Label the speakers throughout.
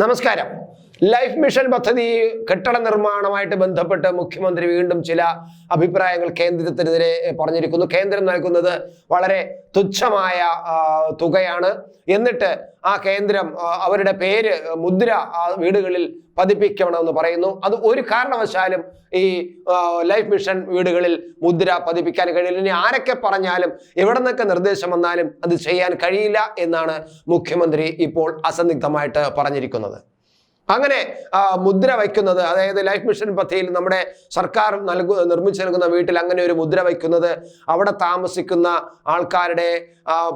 Speaker 1: നമസ്കാരം life mission പദ്ധതി കെട്ടിട നിർമ്മാണമായിട്ട് ബന്ധപ്പെട്ട് മുഖ്യമന്ത്രി വീണ്ടും ചില അഭിപ്രായങ്ങൾ കേന്ദ്രത്തിനെതിരെ പറഞ്ഞിരിക്കുന്നു. കേന്ദ്രം നൽകുന്നത് വളരെ തുച്ഛമായ തുകയാണ്. എന്നിട്ട് ആ കേന്ദ്രം അവരുടെ പേര് മുദ്ര വീടുകളിൽ പതിപ്പിക്കണമെന്ന് പറയുന്നു. അത് ഒരു കാരണവശാലും ഈ ലൈഫ് മിഷൻ വീടുകളിൽ മുദ്ര പതിപ്പിക്കാൻ കഴിയില്ല. ഇനി ആരൊക്കെ പറഞ്ഞാലും എവിടെ നിന്നൊക്കെ നിർദ്ദേശം വന്നാലും അത് ചെയ്യാൻ കഴിയില്ല എന്നാണ് മുഖ്യമന്ത്രി ഇപ്പോൾ അസന്നിഗ്ധമായിട്ട് പറഞ്ഞിരിക്കുന്നത്. അങ്ങനെ മുദ്ര വയ്ക്കുന്നത് അതായത് ലൈഫ് മിഷൻ പദ്ധതിയിൽ നമ്മുടെ സർക്കാർ നൽകു നിർമ്മിച്ചു നൽകുന്ന വീട്ടിൽ അങ്ങനെ ഒരു മുദ്ര വയ്ക്കുന്നത് അവിടെ താമസിക്കുന്ന ആൾക്കാരുടെ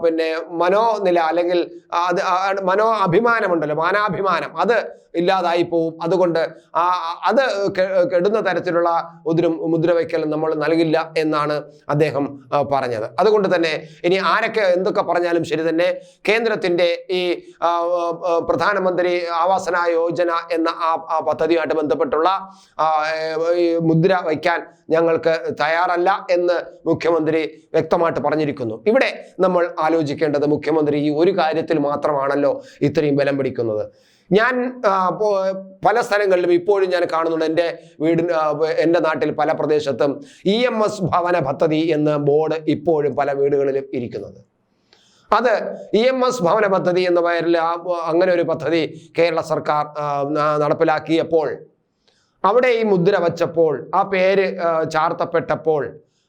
Speaker 1: പിന്നെ മനോനില അല്ലെങ്കിൽ അത് മനോ അഭിമാനമുണ്ടല്ലോ മാനാഭിമാനം. അത് ഇല്ലാതായി പോവും. അതുകൊണ്ട് ആ അത് കെടുന്ന തരത്തിലുള്ള മുദ്ര വയ്ക്കൽ നമ്മൾ നൽകില്ല എന്നാണ് അദ്ദേഹം പറഞ്ഞത്. അതുകൊണ്ട് തന്നെ ഇനി ആരൊക്കെ എന്തൊക്കെ പറഞ്ഞാലും ശരി തന്നെ കേന്ദ്രത്തിന്റെ ഈ പ്രധാനമന്ത്രി ആവാസന യോജന എന്ന ആ പദ്ധതിയുമായിട്ട് ബന്ധപ്പെട്ടുള്ള മുദ്ര വയ്ക്കാൻ ഞങ്ങൾക്ക് തയ്യാറല്ല എന്ന് മുഖ്യമന്ത്രി വ്യക്തമായിട്ട് പറഞ്ഞിരിക്കുന്നു. ഇവിടെ നമ്മൾ ആലോചിക്കേണ്ടത് മുഖ്യമന്ത്രി ഈ ഒരു കാര്യത്തിൽ മാത്രമാണല്ലോ ഇത്രയും ബലം പിടിക്കുന്നത്. ഞാൻ പല സ്ഥലങ്ങളിലും ഇപ്പോഴും ഞാൻ കാണുന്നുണ്ട് എന്റെ വീടിന് എന്റെ നാട്ടിൽ പല പ്രദേശത്തും ഇ എം എസ് ഭവന പദ്ധതി എന്ന ബോർഡ് ഇപ്പോഴും പല വീടുകളിലും ഇരിക്കുന്നത്. അത് ഇ എം എസ് ഭവന പദ്ധതി എന്ന പേരിൽ അങ്ങനെ ഒരു പദ്ധതി കേരള സർക്കാർ നടപ്പിലാക്കിയപ്പോൾ അവിടെ ഈ മുദ്ര വച്ചപ്പോൾ ആ പേര് ചാർത്തപ്പെട്ടപ്പോൾ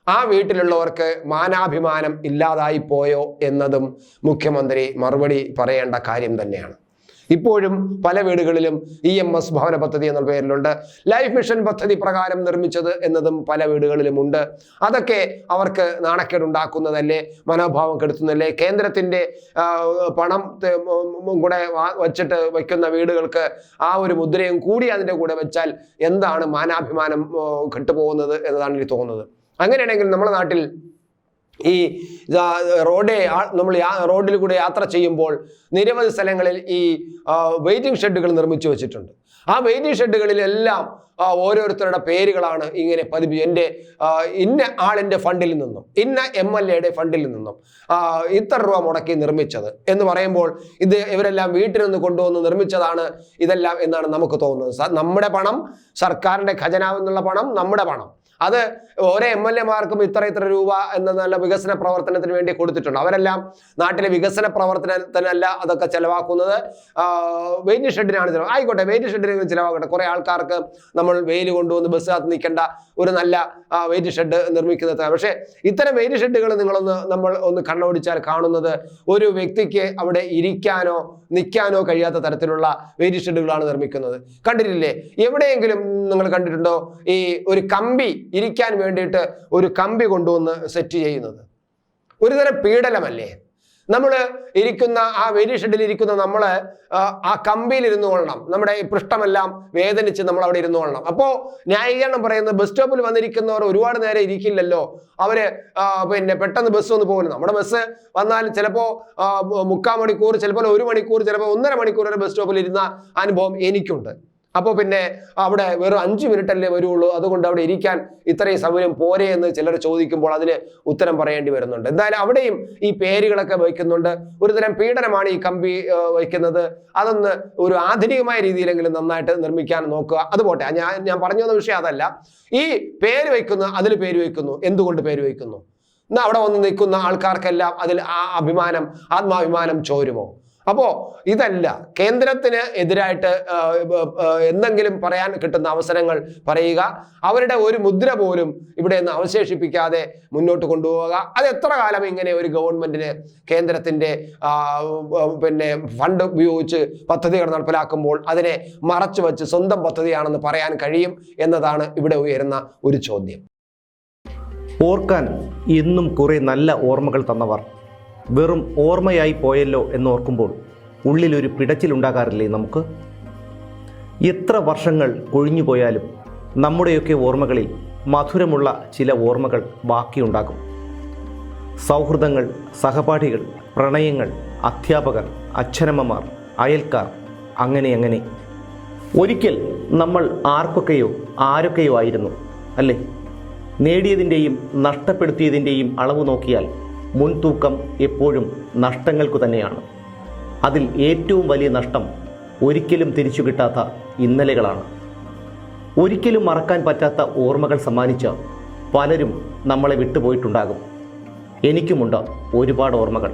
Speaker 1: ആ വീട്ടിലുള്ളവർക്ക് മാനാഭിമാനം ഇല്ലാതായി പോയോ എന്നതും മുഖ്യമന്ത്രി മറുപടി പറയേണ്ട കാര്യം തന്നെയാണ്. ഇപ്പോഴും പല വീടുകളിലും ഇ എം എസ് ഭവന പദ്ധതി എന്ന പേരിലുണ്ട്. ലൈഫ് മിഷൻ പദ്ധതി പ്രകാരം നിർമ്മിച്ചത് എന്നതും പല വീടുകളിലും ഉണ്ട് അതൊക്കെ അവർക്ക് നാണക്കേടുണ്ടാക്കുന്നതല്ലേ? മനോഭാവം കെടുത്തുന്നതല്ലേ? കേന്ദ്രത്തിന്റെ പണം കൂടെ വച്ചിട്ട് വയ്ക്കുന്ന വീടുകൾക്ക് ആ ഒരു മുദ്രയും കൂടി അതിന്റെ കൂടെ വെച്ചാൽ എന്താണ് മാനാഭിമാനം കെട്ടുപോകുന്നത് എന്നതാണ് എനിക്ക് തോന്നുന്നത്. അങ്ങനെയാണെങ്കിൽ നമ്മുടെ നാട്ടിൽ ഈ റോഡ് നമ്മൾ റോഡിൽ കൂടെ യാത്ര ചെയ്യുമ്പോൾ നിരവധി സ്ഥലങ്ങളിൽ ഈ വെയിറ്റിംഗ് ഷെഡുകൾ നിർമ്മിച്ചു വെച്ചിട്ടുണ്ട്. ആ വെയിറ്റിംഗ് ഷെഡുകളിലെല്ലാം ഓരോരുത്തരുടെ പേരുകളാണ് ഇങ്ങനെ പതിവ്. എന്റെ ഇന്ന ആളിന്റെ ഫണ്ടിൽ നിന്നും ഇന്ന എം എൽ എയുടെ ഫണ്ടിൽ നിന്നും ഇത്ര രൂപ മുടക്കി നിർമ്മിച്ചത് എന്ന് പറയുമ്പോൾ ഇത് ഇവരെല്ലാം വീട്ടിൽ നിന്ന് കൊണ്ടുവന്ന് നിർമ്മിച്ചതാണ് ഇതെല്ലാം എന്നാണ് നമുക്ക് തോന്നുന്നത്. നമ്മുടെ പണം സർക്കാരിന്റെ ഖജനാവ് എന്നുള്ള പണം നമ്മുടെ പണം. അത് ഓരോ എം എൽ എമാർക്കും ഇത്ര ഇത്ര രൂപ എന്ന നല്ല വികസന പ്രവർത്തനത്തിന് വേണ്ടി കൊടുത്തിട്ടുണ്ട്. അവരെല്ലാം നാട്ടിലെ വികസന പ്രവർത്തനത്തിനല്ല അതൊക്കെ ചിലവാക്കുന്നത്. വെയിറ്റ് ഷെഡിനാണ് ചിലവ്. ആയിക്കോട്ടെ വെയിറ്റ് ഷെഡിന് ചിലവാക്കട്ടെ. കുറേ ആൾക്കാർക്ക് നമ്മൾ വെയിൽ കൊണ്ടുവന്ന് ബസ്സിനകത്ത് നിൽക്കേണ്ട ഒരു നല്ല വെയിറ്റ് ഷെഡ് നിർമ്മിക്കുന്നത് പക്ഷേ ഇത്തരം വെയിറ്റ് ഷെഡുകൾ നിങ്ങളൊന്ന് നമ്മൾ ഒന്ന് കണ്ണോടിച്ചാൽ കാണുന്നത് ഒരു വ്യക്തിക്ക് അവിടെ ഇരിക്കാനോ നിൽക്കാനോ കഴിയാത്ത തരത്തിലുള്ള വെയിറ്റ് ഷെഡുകളാണ് നിർമ്മിക്കുന്നത്. കണ്ടിട്ടില്ലേ? എവിടെയെങ്കിലും നിങ്ങൾ കണ്ടിട്ടുണ്ടോ? ഈ ഒരു കമ്പി ഇരിക്കാൻ വേണ്ടിയിട്ട് ഒരു കമ്പി കൊണ്ടുവന്ന് സെറ്റ് ചെയ്യുന്നത്. ഒരുതരം പീഡനമല്ലേ? നമ്മൾ ഇരിക്കുന്ന ആ വെരി ഷെഡിൽ ഇരിക്കുന്ന നമ്മൾ ആ കമ്പിയിൽ ഇരുന്നു കൊള്ളണം. നമ്മുടെ ഈ പൃഷ്ഠമെല്ലാം വേദനിച്ച് നമ്മൾ അവിടെ ഇരുന്നു കൊള്ളണം. അപ്പോൾ ന്യായീകരണം പറയുന്നത് ബസ് സ്റ്റോപ്പിൽ വന്നിരിക്കുന്നവർ ഒരുപാട് നേരം ഇരിക്കില്ലല്ലോ. അവർ പിന്നെ പെട്ടെന്ന് ബസ് ഒന്ന് പോകുന്നു. നമ്മുടെ ബസ് വന്നാൽ ചിലപ്പോൾ മുക്കാൽ മണിക്കൂർ ചിലപ്പോൾ ഒരു മണിക്കൂർ ചിലപ്പോൾ ഒന്നര മണിക്കൂർ വരെ ബസ് സ്റ്റോപ്പിൽ ഇരുന്ന അനുഭവം എനിക്കുണ്ട്. അപ്പോൾ പിന്നെ അവിടെ വെറും അഞ്ച് മിനിറ്റ് അല്ലേ വരുള്ളൂ. അതുകൊണ്ട് അവിടെ ഇരിക്കാൻ ഇത്രയും സമയം പോരെ എന്ന് ചിലർ ചോദിക്കുമ്പോൾ അതിന് ഉത്തരം പറയേണ്ടി വരുന്നുണ്ട്. എന്തായാലും അവിടെയും ഈ പേരുകളൊക്കെ വയ്ക്കുന്നുണ്ട്. ഒരുതരം പീഡനമാണ് ഈ കമ്പി വയ്ക്കുന്നത്. അതൊന്ന് ഒരു ആധുനികമായ രീതിയിലെങ്കിലും നന്നായിട്ട് നിർമ്മിക്കാൻ നോക്കുക. അതുപോട്ടെ ഞാൻ ഞാൻ പറഞ്ഞു വന്ന വിഷയം അതല്ല. ഈ പേര് വയ്ക്കുന്നു അതിൽ പേര് വയ്ക്കുന്നു. എന്തുകൊണ്ട് പേര് വയ്ക്കുന്നു? എന്നാ അവിടെ വന്ന് നിൽക്കുന്ന ആൾക്കാർക്കെല്ലാം അതിൽ ആ അഭിമാനം ആത്മാഭിമാനം ചോരുമോ? അപ്പോ ഇതല്ല. കേന്ദ്രത്തിന് എതിരായിട്ട് എന്തെങ്കിലും പറയാൻ കിട്ടുന്ന അവസരങ്ങൾ പറയുക. അവരുടെ ഒരു മുദ്ര പോലും ഇവിടെ നിന്ന് അവശേഷിപ്പിക്കാതെ മുന്നോട്ട് കൊണ്ടുപോവുക. അത് എത്ര കാലം ഇങ്ങനെ ഒരു ഗവൺമെന്റിന് കേന്ദ്രത്തിന്റെ പിന്നെ ഫണ്ട് ഉപയോഗിച്ച് പദ്ധതികൾ നടപ്പിലാക്കുമ്പോൾ അതിനെ മറച്ചു വച്ച് സ്വന്തം പദ്ധതിയാണെന്ന് പറയാൻ കഴിയും എന്നതാണ് ഇവിടെ ഉയരുന്ന ഒരു ചോദ്യം.
Speaker 2: ഓർക്കാൻ ഇന്നും കുറെ നല്ല ഓർമ്മകൾ തന്നവർ വെറും ഓർമ്മയായി പോയല്ലോ എന്നോർക്കുമ്പോൾ ഉള്ളിലൊരു പിടച്ചിലുണ്ടാകാറില്ലേ നമുക്ക്? എത്ര വർഷങ്ങൾ കൊഴിഞ്ഞുപോയാലും നമ്മുടെയൊക്കെ ഓർമ്മകളിൽ മധുരമുള്ള ചില ഓർമ്മകൾ ബാക്കിയുണ്ടാകും. സൗഹൃദങ്ങൾ സഹപാഠികൾ പ്രണയങ്ങൾ അധ്യാപകർ അച്ഛനമ്മമാർ അയൽക്കാർ അങ്ങനെ അങ്ങനെ. ഒരിക്കൽ നമ്മൾ ആർക്കൊക്കെയോ ആരൊക്കെയോ ആയിരുന്നു അല്ലേ? നേടിയതിന്റെയും നഷ്ടപ്പെടുത്തിയതിന്റെയും അളവ് നോക്കിയാൽ മുൻതൂക്കം എപ്പോഴും നഷ്ടങ്ങൾക്കു തന്നെയാണ്. അതിൽ ഏറ്റവും വലിയ നഷ്ടം ഒരിക്കലും തിരിച്ചു കിട്ടാത്ത ഇന്നലകളാണ്. ഒരിക്കലും മറക്കാൻ പറ്റാത്ത ഓർമ്മകൾ സമ്മാനിച്ച പലരും നമ്മളെ വിട്ടുപോയിട്ടുണ്ടാകും. എനിക്കുമുണ്ട് ഒരുപാട് ഓർമ്മകൾ.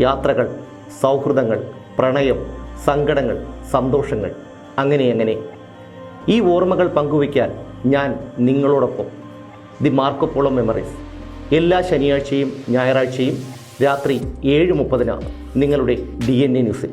Speaker 2: യാത്രകൾ സൗഹൃദങ്ങൾ പ്രണയം സങ്കടങ്ങൾ സന്തോഷങ്ങൾ അങ്ങനെ അങ്ങനെ. ഈ ഓർമ്മകൾ പങ്കുവയ്ക്കാൻ ഞാൻ നിങ്ങളോടൊപ്പം. The Marco Polo memories. എല്ലാ ശനിയാഴ്ചയും ഞായറാഴ്ചയും രാത്രി ഏഴ് മുപ്പതിനാണ് നിങ്ങളുടെ ഡി എൻ എ ന്യൂസിൽ